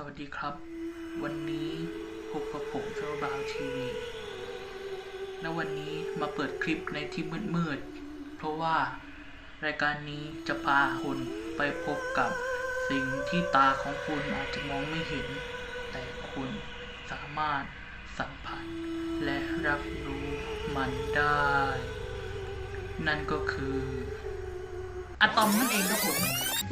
สวัสดีครับ วันนี้พบกับผมเซอร์บาวทีวีและวันนี้มาเปิดคลิปในที่มืดๆ เพราะว่ารายการนี้จะพาคุณไปพบกับสิ่งที่ตาของคุณอาจจะมองไม่เห็น แต่คุณสามารถสัมผัส และรับรู้มันได้ นั่นก็คือ อะตอมนั่นเองครับผม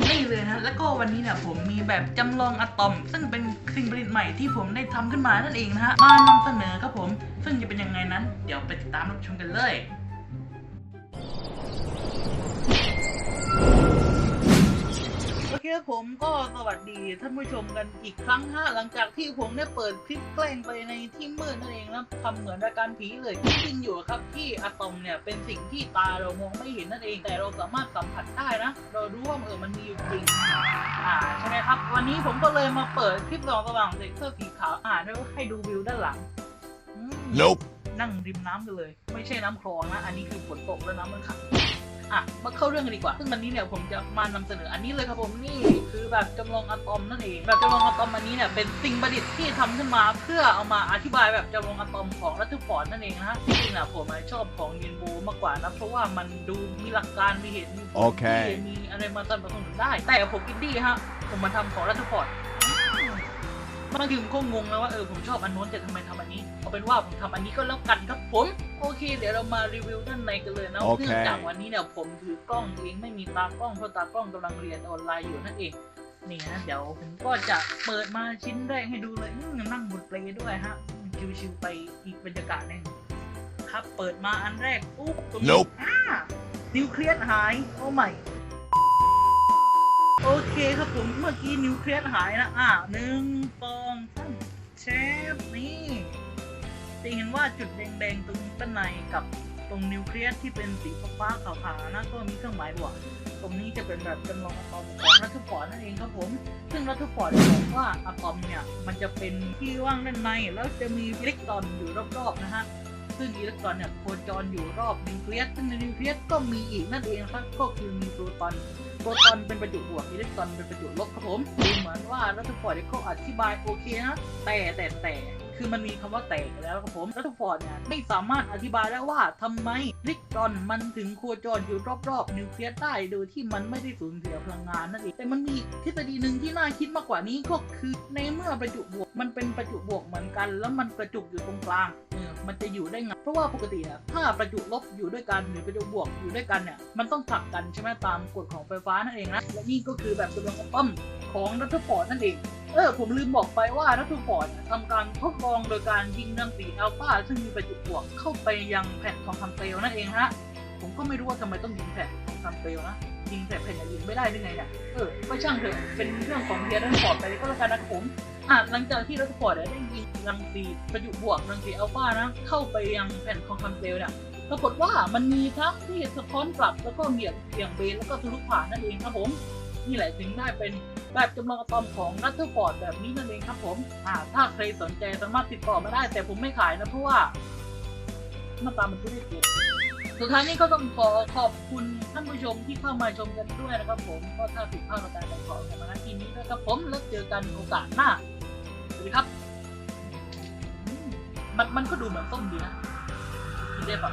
นี่เลยนะ แล้วก็วันนี้เนี่ยผมมีแบบจำลองอะตอม ซึ่งเป็นสิ่งผลิตใหม่ที่ผมได้ทำขึ้นมานั่นเองนะฮะ มานำเสนอครับผม ซึ่งจะเป็นยังไงนั้น เดี๋ยวไปติดตามรับชมกันเลย คครับผมก็สวัสดีท่านผู้ชมกันอีกครั้งฮะหลังจากที่ผมได้เปิดคลิปแกล้งไปในที่มืดนั่นเองนะทำเหมือนรายการผีเลยที่จริงอยู่ครับที่อะตอมเนี่ยเป็นสิ่งที่ตาเรามองไม่เห็นนั่นเอง แต่เราสามารถสัมผัสได้นะ เรารู้ว่าเออมันมีอยู่จริงอ่าใช่ไหมครับ วันนี้ผมก็เลยมาเปิดคลิปสองสว่างเด็กเสื้อสีขาวอ่านด้วยให้ดูวิวด้านหลังอืม Nope. นั่งริมน้ำกันเลย ไม่ใช่น้ำคลองนะ อันนี้คือฝนตกแล้วน้ำมันขัง อะมาเข้าเรื่องกันดีกว่า ซึ่งวันนี้เนี่ยผมจะมานำเสนออันนี้เลยครับผมนี่คือแบบจำลองอะตอมนั่นเองแบบจำลองอะตอมอันนี้เนี่ยเป็นสิ่งประดิษฐ์ที่ทำขึ้นมา เพื่อเอามาอธิบายแบบจำลองอะตอมของรัตทุฟอร์ดนั่นเองนะฮะจริงๆนะผมอะชอบของยินโบมากกว่านะเพราะว่ามันดูมีหลักการมีเหตุมีผลโอเคที่มีอะไรมาสนับสนุนได้ แต่ผมอินดี้ฮะผมมาทำของรัตทุฟอร์ด มาถึงก็งงแล้วว่าเออผมชอบอันโน้นแต่ทำไมทำอันนี้เอาเป็นว่าผมทำอันนี้ก็แล้วกันครับผมโอเค เดี๋ยวเรามารีวิวด้านในกันเลยนะโอเคเนื่องจากวันนี้เนี่ยผมถือกล้องเองไม่มีตากล้องเพราะตากล้องกำลังเรียนออนไลน์อยู่นั่นเองนี่นะเดี๋ยวผมก็จะเปิดมาชิ้นแรกให้ดูเลยอืมนั่งบนเปลด้วยฮะชิวๆไปอีกบรรยากาศหนึงครับเปิดมาอันแรกปุ๊บตรงนี้ Nope อ่านิวเคลียสหายโอ้ไม่ โอเคครับผมเมื่อกี้นิวเคลียสหายนะอ่าหนึ่งสองสามเชฟนี่จะเห็นว่าจุดแดงๆตรงด้านในกับตรงนิวเคลียสที่เป็นสีฟ้าๆขาวๆนะก็มีเครื่องหมายบวกตรงนี้จะเป็นแบบจำลองอะตอมของรัตทุพอร์ตนั่นเองครับผม ซึ่งรัตทุพอร์ตบอกว่าอะตอมเนี่ยมันจะเป็นที่ว่างด้านในแล้วจะมีอิเล็กตรอนอยู่รอบๆนะฮะซึ่งอิเล็กตรอนเนี่ยโคจรอยู่รอบนิวเคลียสซึ่งในนิวเคลียสก็มีอีกนั่นเองครับก็คือมีโปรตอน ปรตอนเป็นประจุบวกอิเล็กตรอนเป็นประจุลบครับผมดูเหมือนว่ารัตฟอร์ดเขาอธิบายโอเคนะแต่แต่แต่คือมันมีคำว่าแต่แล้วครับผมรัตฟอร์ดเนี่ยไม่สามารถอธิบายได้ว่าทำไมอิเล็กตรอนมันถึงโคจรอยู่รอบๆนิวเคลียสได้โดยที่มันไม่ได้สูญเสียพลังงานนั่นเองแต่มันมีทฤษฎีหนึ่งที่น่าคิดมากกว่านี้ก็คือในเมื่อประจุบวกมันเป็นประจุบวกเหมือนกัน แล้วมันกระจุกอยู่ตรงกลาง มันจะอยู่ได้ไงเพราะว่าปกติอะถ้าประจุลบอยู่ด้วยกันหรือประจุบวกอยู่ด้วยกันเนี่ยมันต้องผลักกันใช่ไหมตามกฎของไฟฟ้านั่นเองนะและนี่ก็คือแบบจำลองอะตอมของรัตฟอร์ดนั่นเองเออผมลืมบอกไปว่ารัตฟอร์ดทำการทดลองโดยการยิงรังสีอัลฟาซึ่งมีประจุบวกเข้าไปยังแผ่นทองคำเปลวนั่นเองฮะผมก็ไม่รู้ว่าทำไมต้องยิงแผ่นทองคำเปลวนะ ยิงแต่แผ่นย่างอื่นไม่ได้ได้ไงเนี่ยเออไม่ช่างเถอะเป็นเรื่องของเฮียรัตฟอร์ดไปก็แล้วกันนะครับผมอะหลังจากที่รัตฟอร์ดได้ยิงรังสีประจุบวกรังสีอัลฟานะเข้าไปยังแผ่นทองคำเปลเนี่ยปรากฏว่ามันมีทั้งที่สะท้อนกลับแล้วก็เบี่ยงเบี่ยงเบนแล้วก็ทะลุผ่านนั่นเองครับผมนี่แหละถึงได้เป็นแบบจำลองอะตอมของรัตฟอร์ดแบบนี้นั่นเองครับผมอ่าถ้าใครสนใจสามารถติดต่อมาได้ แต่ผมไม่ขายนะเพราะว่ามาตามันไม่ได้เก็บ สุดท้ายนี้ก็ต้องขอขอบคุณท่านผู้ชมที่เข้ามาชมกันด้วยนะครับ ผมก็ถ้าผิดพลาดประการใดขอในมาณที่นี้นะครับผมแล้วเจอกันโอกาสหน้าสวัสดีครับมมันมันก็ดูเหมือนส้มดีนะกินได้ปะ